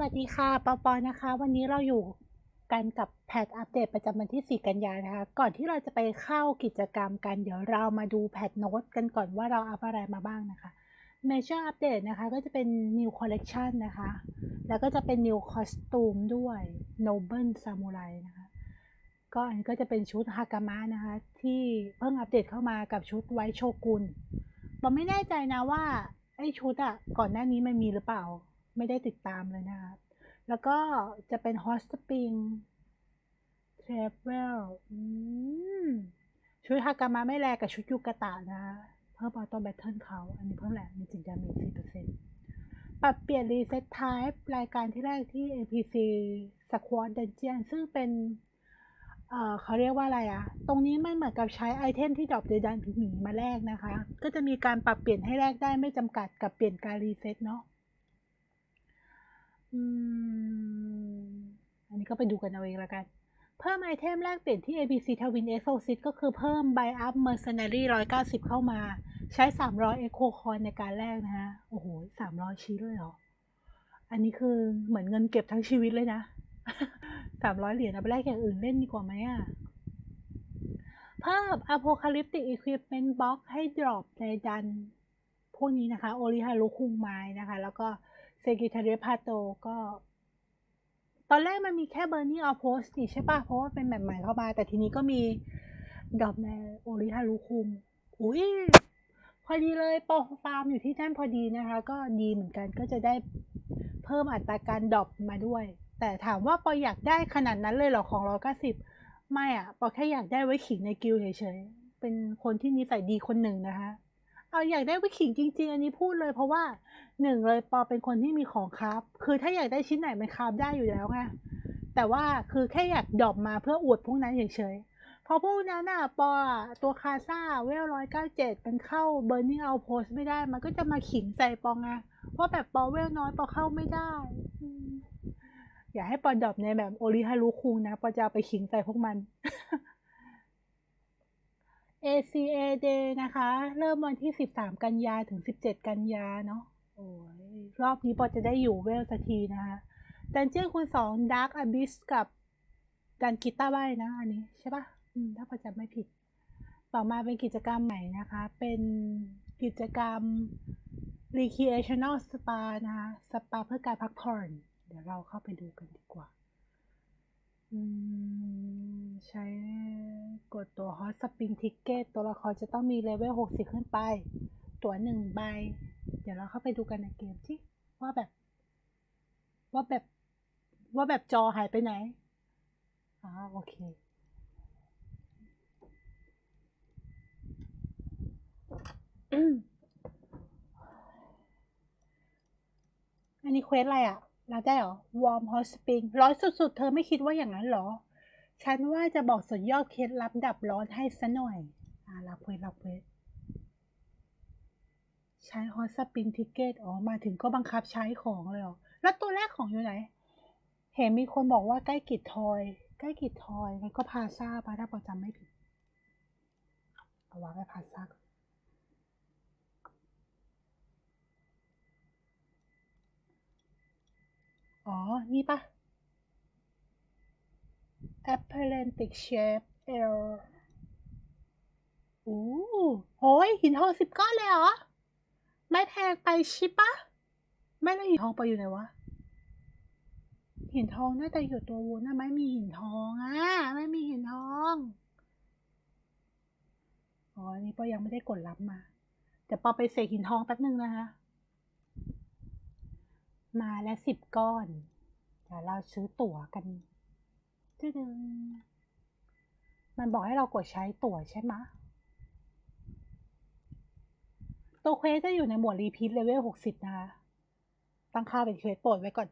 วัสดีค่ะปอปอนะคะ วันนี้เราอยู่กันกับแพทอัปเดตประจำวันที่ 4 กันยานะคะ ก่อนที่เราจะไปเข้ากิจกรรมกัน เดี๋ยวเรามาดูแพทโน้ตกันก่อนว่าเราอัปอะไรมาบ้างนะคะ Major Update นะคะก็จะเป็น New Collection นะคะ แล้วก็จะเป็น New Costume ด้วย Noble Samurai นะคะ ก็อันนี้ก็จะเป็นชุดฮากามะนะคะ ที่เพิ่งอัปเดตเข้ามากับชุดไวโชกุนปอไม่แน่ใจนะว่าไอชุดอะก่อนหน้านี้มันมีหรือเปล่า ไม่ได้ติดตามเลยนะคะ แล้วก็จะเป็น Hot Spring Travel ชุดฮากามะไม่แลกับชุดยูกะตะนะ เพิ่มออโต้แบทเทิลเขา อันนี้เพิ่มแหละมีจิงดามี4%ปรับเปลี่ยน Reset Type รายการที่แรกที่ NPC Squad Dungeon ซึ่งเป็นเขาเรียกว่าอะไรอะ ตรงนี้มันเหมือนกับใช้ไอเทมที่ดรอปในดันหมีมาแลกนะคะ ก็จะมีการปรับเปลี่ยนให้แลกได้ไม่จำกัดกับเปลี่ยนการรีเซ็ตเนาะ อืม อันนี้ก็ไปดูกันเอาเองละกัน เพิ่มไอเทมแลกเปลี่ยนที่ ABC Twin Exorcist ก็คือเพิ่ม Buy Up Mercenary 190 เข้ามา ใช้ 300 Echo Coin ในการแลกนะฮะ โอ้โห 300 ชิ้นเลยเหรอ อันนี้คือเหมือนเงินเก็บทั้งชีวิตเลยนะ 300 เหรียญเอาไปแลกอย่างอื่นเล่นดีกว่าไหมอะเพิ่ม Apocalyptic Equipment Box ให้ drop ในดันพวกนี้นะคะ โอริฮารุคุงไม้นะคะ แล้วก็ เซกิทาเรพาโตก็ ตอนแรกมันมีแค่เบอร์นี่ออโพสนี่ใช่ปะเพราะว่าเป็นแบบใหม่เข้ามา แต่ทีนี้ก็มีดอปในโอริฮารุคุงอุ้ยพอดีเลยปอฟาร์มอยู่ที่นั่นพอดีนะคะ ก็ดีเหมือนกันก็จะได้เพิ่มอัตราการดรอปมาด้วย แต่ถามว่าปออยากได้ขนาดนั้นเลยเหรอของร้อยเก้าสิบไม่อะปอแค่อยากได้ไว้ขิงในกิลเฉยๆเป็นคนที่นิสัยดีคนหนึ่งนะคะ เอาอยากได้ไว้ขิงจริง ๆ อันนี้พูดเลยเพราะว่าหนึ่งเลยปอเป็นคนที่มีของคราฟคือถ้าอยากได้ชิ้นไหนมันคราฟได้อยู่แล้วไงแต่ว่าคือแค่อยากดรอปมาเพื่ออวดพวกนั้นเฉยๆพราะพวกนั้นอะปอตัวคาซ่าเวลร้อยเก้าเจ็ดมันเข้าเบอร์นิ่งเอาโพสไม่ได้ มันก็จะมาขิงใส่ปองไงว่าแบบปอเวลน้อยปอเข้าไม่ได้ อย่าให้ปอดรอปในแบบโอริฮารุคุงนะปอจะไปขิงใส่พวกมัน ACA Day นะคะ เริ่มวันที่ 13 กันยาถึง 17 กันยาเนาะโอ้ยรอบนี้ปอจะได้อยู่เวลสักทีนะคะดันเจียนคูณ2 Dark Abyss กับดันกิต้าใบนะ อันนี้ใช่ปะอืมถ้าปอจำไม่ผิด ต่อมาเป็นกิจกรรมใหม่นะคะ เป็นกิจกรรม Recreational Spa นะคะ สปาเพื่อการพักผ่อน เดี๋ยวเราเข้าไปดูกันดีกว่า ใช้กดตัว Hot Spring Ticket ตัวละครจะต้องมีเลเวล60ขึ้นไป ตัวหนึ่งใบ เดี๋ยวเราเข้าไปดูกันในเกมที่ว่าแบบ ว่าแบบ ว่าแบบจอหายไปไหนอ๋อโอเคอันนี้เควสอะไรอะ รับได้เหรอ Warm Hot Spring ร้อนสุดๆ เธอไม่คิดว่าอย่างนั้นเหรอ ฉันว่าจะบอกสุดยอดเคล็ดลับดับร้อนให้ซะหน่อย อ่ารับเวสรับเวสใช้ Hot Spring Ticket อ๋อมาถึงก็บังคับใช้ของเลยหรอ แล้วตัวแรกของอยู่ไหน เห็นมีคนบอกว่าใกล้กิจทอย ใกล้กิจทอยงั้นก็พาซ่าปะถ้าปอจำไม่ผิด เอาวางไว้พาซ่าก่อน อ๋อ นี่ปะ Atlantic Shape L โอ้โหยหินทองสิบก้อนเลยเหรอ ไม่แพงไปใช่ปะ ไม่แล้วหินทองไปอยู่ไหนวะ หินทองน่าจะอยู่ตัววุ้นนะไม่มีหินทองอะ ไม่มีหินทอง อ๋อ นี่ปอยังไม่ได้กดรับมาเดี๋ยวปอไปเสกหินทองแป๊บนึงนะคะ มาแล้วสิบก้อน เดี๋ยวเราซื้อตั๋วกันตึดึงมันบอกให้เรากดใช้ตั๋วใช่ไหมตัวเควสจะอยู่ในหมวดรีพีทเลเวลหกสิบนะคะ ตั้งค่าเป็นเควสโปรดไว้ก่อน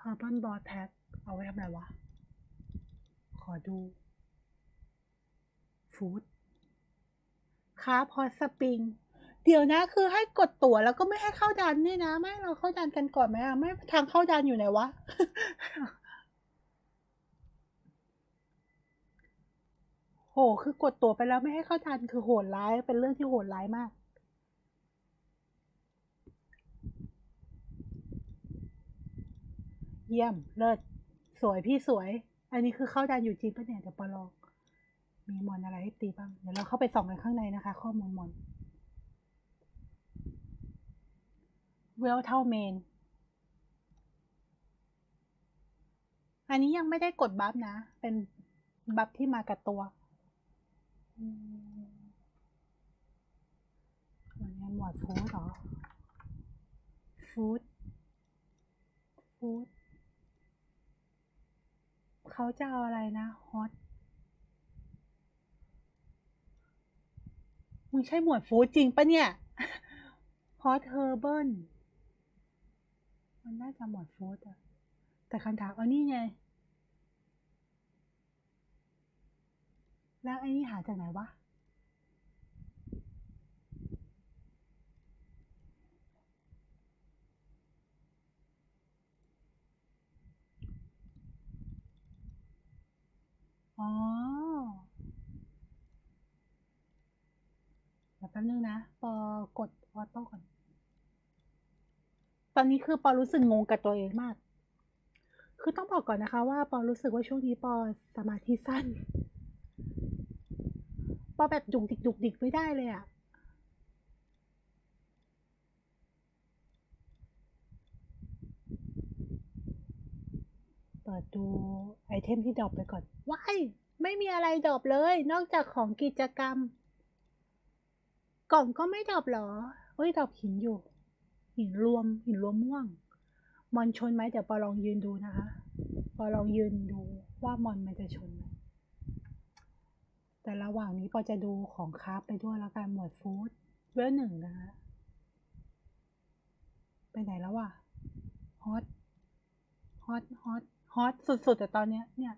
ฮาร์บันบอ t แพ็คเอาไว้ทำอะไรวะ ขอดู ฟู้ด ค้พอสปริง เดี๋ยวนะ คือให้กดตั๋วแล้วก็ไม่ให้เข้าดันนี่นะ ไม่เราเข้าดันกันก่อนไหมอะไม่ทางเข้าดันอยู่ไหนวะโห คือกดตั๋วไปแล้วไม่ให้เข้าดันคือโหดร้าย เป็นเรื่องที่โหดร้ายมากเยี่ยม เลิศ สวยพี่สวย อันนี้คือเข้าดันอยู่จริงปะเนี่ยเดี๋ยวปลอง มีมอนอะไรให้ตีบ้าง เดี๋ยวเราเข้าไปส่องกันข้างในนะคะ ข้อมูลมอนเวลเท่าเมน อันนี้ยังไม่ได้กดบัฟนะ เป็นบัฟที่มากับตัวอืมอันนี้หมวดฟู้ดเหรอ ฟู้ด ฟู้ด เขาจะเอาอะไรนะ ฮอต มึงใช่หมวดฟู้ดจริงปะเนี่ยฮอตเฮอร์เบิลมันน่าจะหมวดฟู้ดอะแต่คำถามเอานี่ไง แล้วไอ้นี่หาจากไหนวะ อ๋อเดี๋ยวแป๊บนึงนะ ปอกดออโต้ก่อน ตอนนี้คือปอรู้สึกงงกับตัวเองมาก คือต้องบอกก่อนนะคะ ว่าปอรู้สึกว่าช่วงนี้ปอสมาธิสั้น ปอแบบดุกดิกดุกดิกไม่ได้เลยอะเปิดดูไอเทมที่ดรอปไปก่อน ว้าย ไม่มีอะไรดรอปเลย นอกจากของกิจกรรม กล่องก็ไม่ดรอปเหรอเฮ้ยดรอปหินอยู่ หินรวมหินรวมม่วง มอนชนไหมเดี๋ยวปอลองยืนดูนะคะปอลองยืนดูว่ามอนมันจะชนไหมแต่ระหว่างนี้ปอจะดูของคราฟไปด้วยแล้วกันหมวดฟู้ดเวลหนึ่งนะคะไปไหนแล้ววะฮอตฮอตฮอตฮอตสุดๆแต่ตอนเนี้ยเนี่ย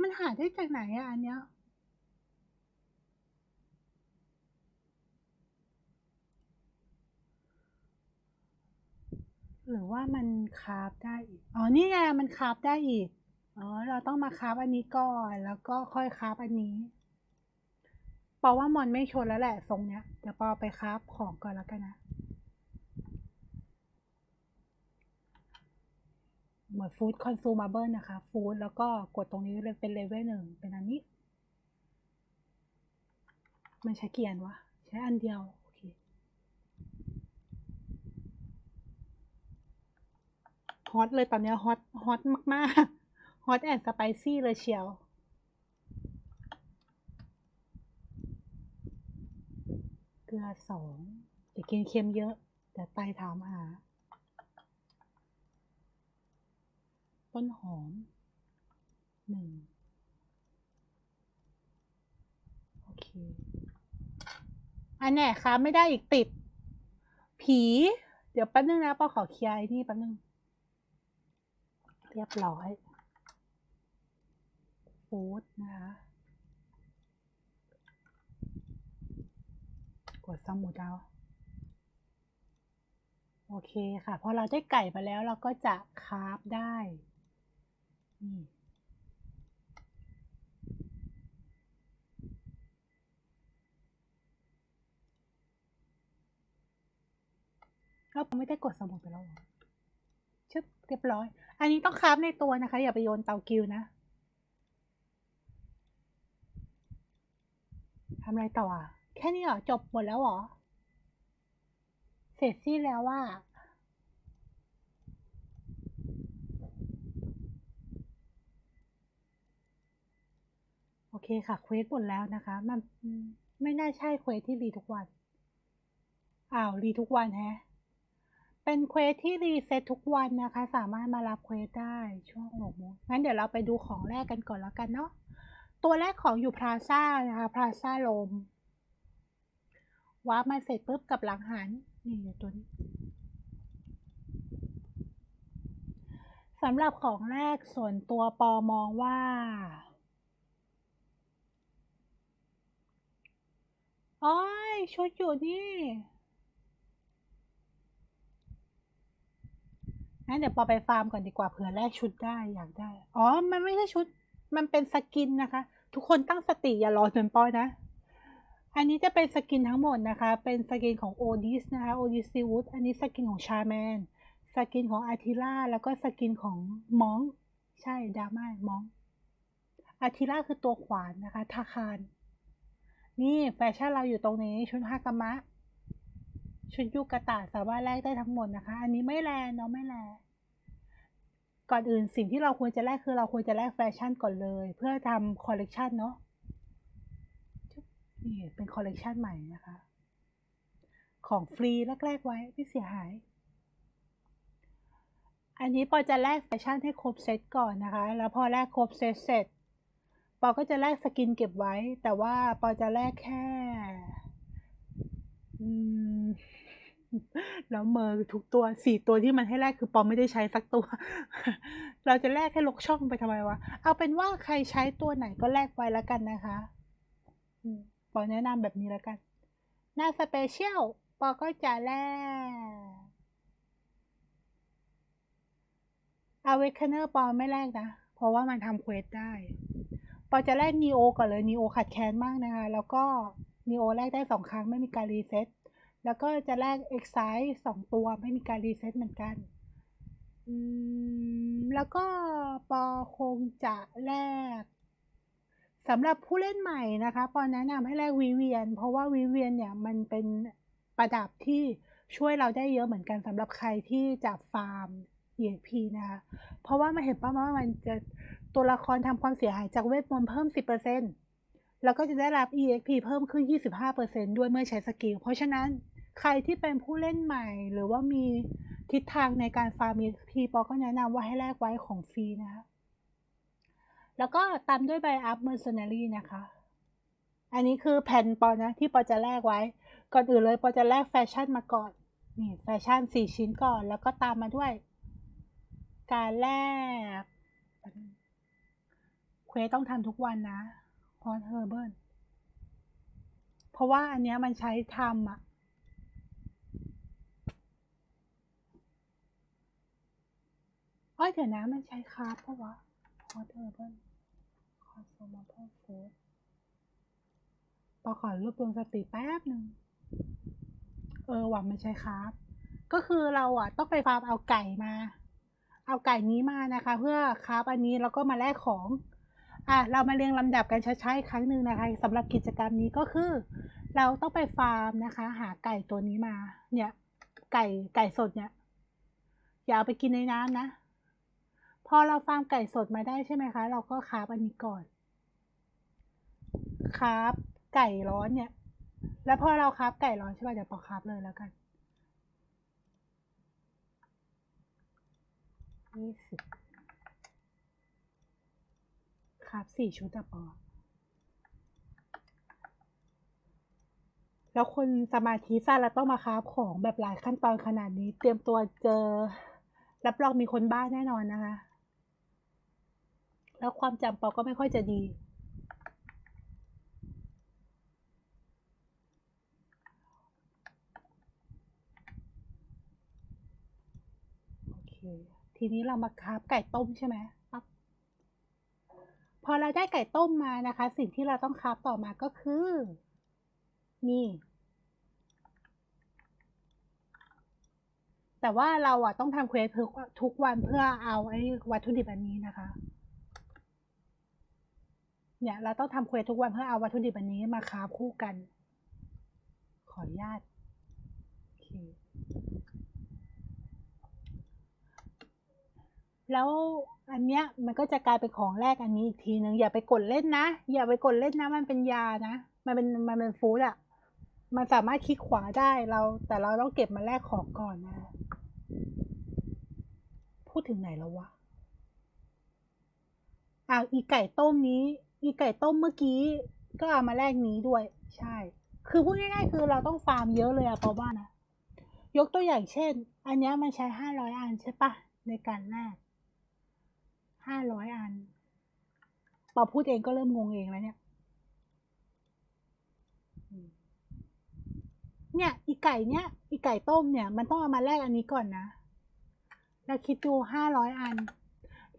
มันหาได้จากไหนอะอันเนี้ย หรือว่ามันคราฟได้อีก อ๋อ นี่ไง มันคราฟได้อีก อ๋อ เราต้องมาคราฟอันนี้ก่อน แล้วก็ค่อยคราฟอันนี้ปอว่ามอนไม่ชนแล้วแหละทรงเนี้ย เดี๋ยวปอไปคราฟของก่อนแล้วกันนะ เหมือนฟู้ดคอนซูมาเบิลนะคะ ฟู้ดแล้วก็กดตรงนี้เลยเป็นเลเวลหนึ่ง เป็นอันนี้ มันใช้เกียร์วะ ใช้อันเดียว โอเคฮอตเลยตอนนี้ฮอตฮอตมาก ๆ ฮอตแอนด์สไปซี่เลยเชียว เกลือสองอย่ากินเค็มเยอะแต่ไตถามหา ต้นหอมหนึ่งโอเค อันแน่ค่ะไม่ได้อีกติด ผี เดี๋ยวแป๊บนึงนะปอขอเคลียร์ไอ้นี่แป๊บนึง เรียบร้อยฟู้ดนะคะกดสมุดเอาโอเคค่ะ พอเราได้ไก่มาแล้วเราก็จะคราฟได้นี่เราไม่ได้กดสมุดไปแล้วหรอ ชึบเรียบร้อย อันนี้ต้องคราฟในตัวนะคะ อย่าไปโยนเตากิวนะทำอะไรต่ออะแค่นี้เหรอ จบหมดแล้วเหรอ เสร็จสิ้นแล้วว่าโอเคค่ะเควสหมดแล้วนะคะ มันไม่น่าใช่เควสที่รีทุกวัน อ้าว รีทุกวันแฮะ เป็นเควสที่รีเซ็ตทุกวันนะคะ สามารถมารับเควสได้ช่วงหกโมงงั้นเดี๋ยวเราไปดูของแรกกันก่อนแล้วกันเนาะตัวแรกของอยู่พลาซ่านะคะพลาซ่าลมวามาเสร็จปุ๊บกับหลังหันนี่อยู่ตัวนี้สำหรับของแรกส่วนตัวปอมองว่าโอ้ยชุดอยู่นี่ งั้นเดี๋ยวปอไปฟาร์มก่อนดีกว่าเผื่อแลกชุดได้อยากได้ อ๋อ มันไม่ใช่ชุด มันเป็นสกินนะคะ ทุกคนตั้งสติอย่ารอจนปอยนะ อันนี้จะเป็นสกินทั้งหมดนะคะ เป็นสกินของโอดิสนะคะโอดิสซีวูดอันนี้สกินของชาแมน สกินของอาทิล่าแล้วก็สกินของมอง ใช่ดาม่ามอง อาทิล่าคือตัวขวานนะคะทาคาร นี่แฟชั่นเราอยู่ตรงนี้ชุดฮากามะ ชุดยูกะตะสามารถแลกได้ทั้งหมดนะคะ อันนี้ไม่แลเนาะไม่แลก่อนอื่นสิ่งที่เราควรจะแลกคือเราควรจะแลกแฟชั่นก่อนเลย เพื่อทำคอลเลกชันเนาะนี่เป็นคอลเลกชันใหม่นะคะ ของฟรีแรกๆไว้ไม่เสียหาย อันนี้ปอจะแลกแฟชั่นให้ครบเซตก่อนนะคะ แล้วพอแลกครบเซตเสร็จปอก็จะแลกสกินเก็บไว้ แต่ว่าปอจะแลกแค่ อืม แล้วเมอร์ทุกตัวสี่ตัวที่มันให้แลกคือปอไม่ได้ใช้สักตัว เราจะแลกให้ลกช่องไปทำไมวะ เอาเป็นว่าใครใช้ตัวไหนก็แลกไว้แล้วกันนะคะปอแนะนำแบบนี้แล้วกัน หน้าสเปเชียลปอก็จะแลก Awakener ปอไม่แลกนะ เพราะว่ามันทำเควสได้ ปอจะแลก Neo ก่อนเลย Neo ขัดแค้นมากนะคะ แล้วก็ Neo แลกได้สองครั้งไม่มีการรีเซ็ต แล้วก็จะแลก Excite สองตัวไม่มีการรีเซ็ตเหมือนกันอืมแล้วก็ปอคงจะแลกสำหรับผู้เล่นใหม่นะคะ ปอแนะนำให้แลกวิเวียน เพราะว่าวิเวียนเนี่ยมันเป็นประดับที่ช่วยเราได้เยอะเหมือนกันสำหรับใครที่จะฟาร์ม EXP นะคะ เพราะว่ามันเห็นป้าว่ามันจะตัวละครทำความเสียหายจากเวทมนต์เพิ่ม 10%แล้วก็จะได้รับ EXP เพิ่มขึ้น 25%ด้วยเมื่อใช้สกิล เพราะฉะนั้น ใครที่เป็นผู้เล่นใหม่ หรือว่ามีทิศทางในการฟาร์ม EXP ปอก็แนะนำว่าให้แลกไว้ของฟรีนะคะ แล้วก็ตามด้วย buy up mercenary นะคะ อันนี้คือแผ่นปอนะที่ปอจะแลกไว้ ก่อนอื่นเลยปอจะแลกแฟชั่นมาก่อนนี่แฟชั่นสี่ชิ้นก่อน แล้วก็ตามมาด้วย การแลกเควต้องทำทุกวันนะพอเฮอร์เบิร์เพราะว่าอันเนี้ยมันใช้ทำอะ เอ้ยเดี๋ยวนะมันใช้คาร์บปะวะพอเฮอร์เบิร์คอโซมาเพอโฟร์ปอขอรวบรวมสติแป๊บหนึ่งเออหวังมันใช้คาร์บก็คือเราอะต้องไปฟาร์มเอาไก่มา เอาไก่นี้มานะคะ เพื่อคราฟอันนี้แล้วก็มาแลกของอะเรามาเรียงลำดับกันช้าๆอีกครั้งหนึ่งนะคะสำหรับกิจกรรมนี้ก็คือ เราต้องไปฟาร์มนะคะ หาไก่ตัวนี้มา เนี่ย ไก่ไก่สดเนี่ย อย่าเอาไปกินในน้ำนะ พอเราฟาร์มไก่สดมาได้ใช่ไหมคะ เราก็คาฟอันนี้ก่อนคาฟไก่ร้อนเนี่ย แล้วพอเราคาฟไก่ร้อนใช่ป่ะเดี๋ยวปอคาฟเลยแล้วกันยี่สิบครับสี่ชุดอะปอแล้วคนสมาธิสั้นแล้วต้องมาคราฟของแบบหลายขั้นตอนขนาดนี้ เตรียมตัวเจอ รับรองมีคนบ้าแน่นอนนะคะ แล้วความจำปอก็ไม่ค่อยจะดีโอเคทีนี้เรามาคราฟไก่ต้มใช่ไหมปั๊บพอเราได้ไก่ต้มมานะคะ สิ่งที่เราต้องคราฟต่อมาก็คือ นี่ แต่ว่าเราอะต้องทำเควสทุกวันเพื่อเอาไอ้วัตถุดิบอันนี้นะคะ เนี่ยเราต้องทำเควสทุกวันเพื่อเอาวัตถุดิบอันนี้มาคราคู่กัน ขออนุญาตโอเคแล้วอันเนี้ยมันก็จะกลายเป็นของแรกอันนี้อีกทีหนึ่งอย่าไปกดเล่นนะ อย่าไปกดเล่นนะ มันเป็นยานะ มันเป็นมันเป็นฟู้ดอะมันสามารถคลิกขวาได้เรา แต่เราต้องเก็บมาแลกของก่อนนะ พูดถึงไหนแล้ววะอ่าอีไก่ต้มนี้ อีไก่ต้มเมื่อกี้ก็เอามาแลกนี้ด้วย ใช่ คือพูดง่ายๆคือเราต้องฟาร์มเยอะเลยอะเพราะว่านะยกตัวอย่างเช่น อันเนี้ยมันใช้ห้าร้อยอันใช่ปะในการแลกห้าร้อยอันปอพูดเองก็เริ่มงงเองแล้วเนี่ย เนี่ย อีไก่เนี่ย อีไก่ต้มเนี่ย มันต้องเอามาแลกอันนี้ก่อนนะแล้วคิดดูห้าร้อยอัน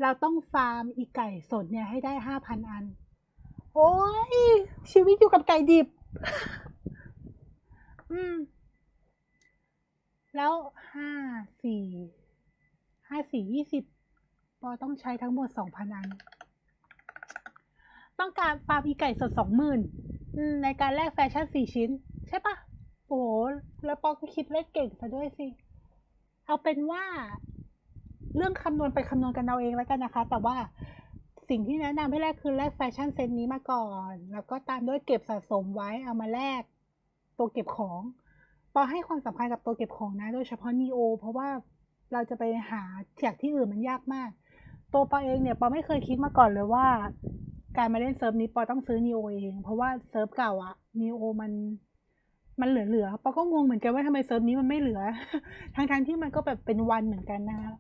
เราต้องฟาร์มอีไก่สดเนี่ยให้ได้ห้าพันอัน โอ้ยชีวิตอยู่กับไก่ดิบ อืม แล้วห้าสี่ห้าสี่ยี่สิบปอต้องใช้ทั้งหมดสองพันอัน ต้องการฟาร์มอีไก่สดสองหมื่นในการแลกแฟชั่นสี่ชิ้น ใช่ปะโอ้โหแล้วปอก็คิดเลขเก่งซะด้วยสิ เอาเป็นว่า เรื่องคำนวณไปคำนวณกันเอาเองแล้วกันนะคะ แต่ว่า สิ่งที่แนะนำให้แรกคือแลกแฟชั่นเซตนี้มาก่อน แล้วก็ตามด้วยเก็บสะสมไว้เอามาแลกตัวเก็บของปอให้ความสำคัญกับตัวเก็บของนะ โดยเฉพาะนีโอเพราะว่าเราจะไปหาจากที่อื่นมันยากมาก ตัวปอเองเนี่ยปอไม่เคยคิดมาก่อนเลยว่า การมาเล่นเซิร์ฟนี้ปอต้องซื้อนีโอเอง เพราะว่าเซิร์ฟเก่าอะนีโอมันมันเหลือๆปอก็งงเหมือนกันว่าทำไมเซิร์ฟนี้มันไม่เหลือ ทั้งๆที่มันก็แบบเป็นวันเหมือนกันนะคะ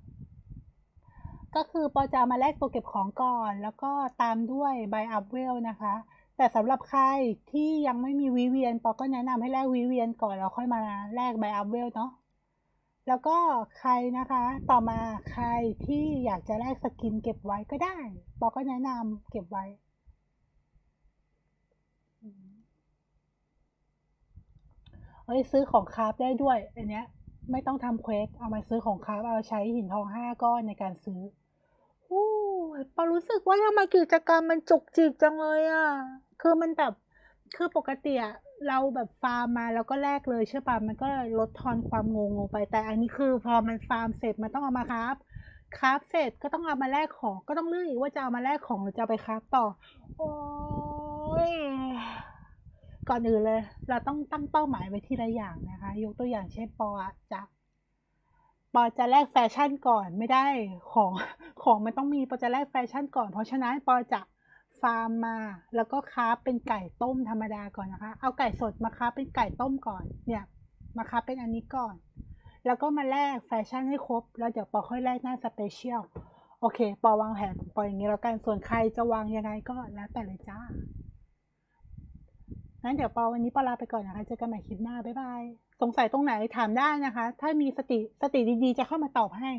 ก็คือปอจะมาแลกตัวเก็บของก่อน แล้วก็ตามด้วยใบอัพเวลนะคะ แต่สำหรับใครที่ยังไม่มีวิเวียนปอก็แนะนำให้แลกวิเวียนก่อนแล้วค่อยมาแลกใบอัพเวลเนาะแล้วก็ใครนะคะต่อมาใครที่อยากจะแลกสกินเก็บไว้ก็ได้ปอก็แนะนำเก็บไว้ เอ้ยซื้อของคราฟได้ด้วยอันเนี้ย ไม่ต้องทำเควสเอามาซื้อของคราฟเอาใช้หินทองห้าก้อนในการซื้ออู้ปารู้สึกว่าทำไมกิจกรรมมันจุกจิกจังเลยอะ่ะ คือมันแบบ คือปกติอะเราแบบฟาร์มมาแล้วก็แลกเลยใช่ปะมันก็ลดทอนความงงลงไป แต่อันนี้คือพอมันฟาร์มเสร็จมันต้องเอามาคราฟคราฟเสร็จก็ต้องเอามาแลกของ ก็ต้องเลือกอีกว่าจะเอามาแลกของหรือจะไปคราฟต่อ โอ้ย ก่อนอื่นเลย เราต้องตั้งเป้าหมายไว้ทีละอย่างนะคะ ยกตัวอย่างเช่นปอจะปอจะแลกแฟชั่นก่อนไม่ได้ของของมันต้องมีปอจะแลกแฟชั่นก่อน เพราะฉะนั้นปอจะฟาร์มมา แล้วก็คราเป็นไก่ต้มธรรมดาก่อนนะคะ เอาไก่สดมาคราเป็นไก่ต้มก่อนเนี่ยมาคราเป็นอันนี้ก่อน แล้วก็มาแลกแฟชั่นให้ครบ แล้วเดี๋ยวปอค่อยแลกหน้าสเปเชียลโอเค ปอวางแผนปออย่างนี้แล้วกันส่วนใครจะวางยังไงก็แล้วแต่เลยจ้า งั้นเดี๋ยวปอวันนี้ปอลาไปก่อนนะคะ เจอกันใหม่คลิปหน้า บ๊ายบาย สงสัยตรงไหนถามได้นะคะ ถ้ามีสติสติดีๆ จะเข้ามาตอบให้